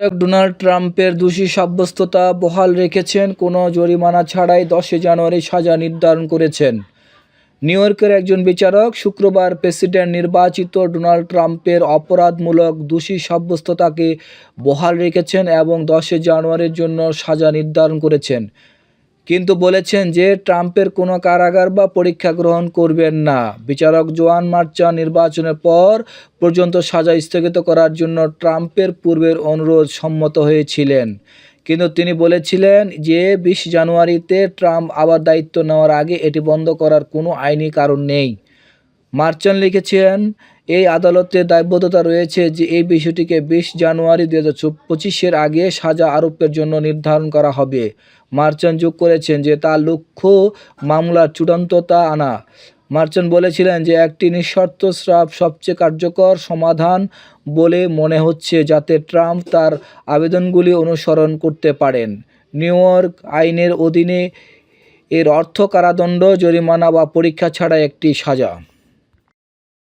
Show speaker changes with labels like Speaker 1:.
Speaker 1: Donald ট্রাম্পের দোষী সাব্যস্ততা বহাল রেখেছেন। কোনো জরিমানা ছাড়াই দশে জানুয়ারি সাজা নির্ধারণ করেছেন। নিউ ইয়র্কের একজন বিচারক শুক্রবার প্রেসিডেন্ট নির্বাচিত ডোনাল্ড ট্রাম্পের অপরাধমূলক দোষী সাব্যস্ততাকে বহাল রেখেছেন এবং দশে জানুয়ারির জন্য সাজা নির্ধারণ করেছেন। কিন্তু বলেছেন যে ট্রাম্পের কোনো কারাগার বা পরীক্ষা গ্রহণ করবেন না। বিচারক জোয়ান মার্চা নির্বাচনের পর পর্যন্ত সাজা স্থগিত করার জন্য ট্রাম্পের পূর্বের অনুরোধ সম্মত হয়েছিলেন। কিন্তু তিনি বলেছিলেন যে বিশ জানুয়ারিতে ট্রাম্প আবার দায়িত্ব নেওয়ার আগে এটি বন্ধ করার কোনো আইনি কারণ নেই। মার্চান লিখেছেন এই আদালতের দায়বদ্ধতা রয়েছে যে এই বিষয়টিকে বিশ জানুয়ারি দু হাজার আগে সাজা আরোপের জন্য নির্ধারণ করা হবে। মার্চান যোগ করেছেন যে তার লক্ষ্য মামলার চূড়ান্ততা আনা। মার্চান বলেছিলেন যে একটি নিঃশর্ত শ্রাপ সবচেয়ে কার্যকর সমাধান বলে মনে হচ্ছে যাতে ট্রাম্প তার আবেদনগুলি অনুসরণ করতে পারেন। নিউ ইয়র্ক আইনের অধীনে এর অর্থ কারাদণ্ড, জরিমানা বা পরীক্ষা ছাড়া একটি সাজা।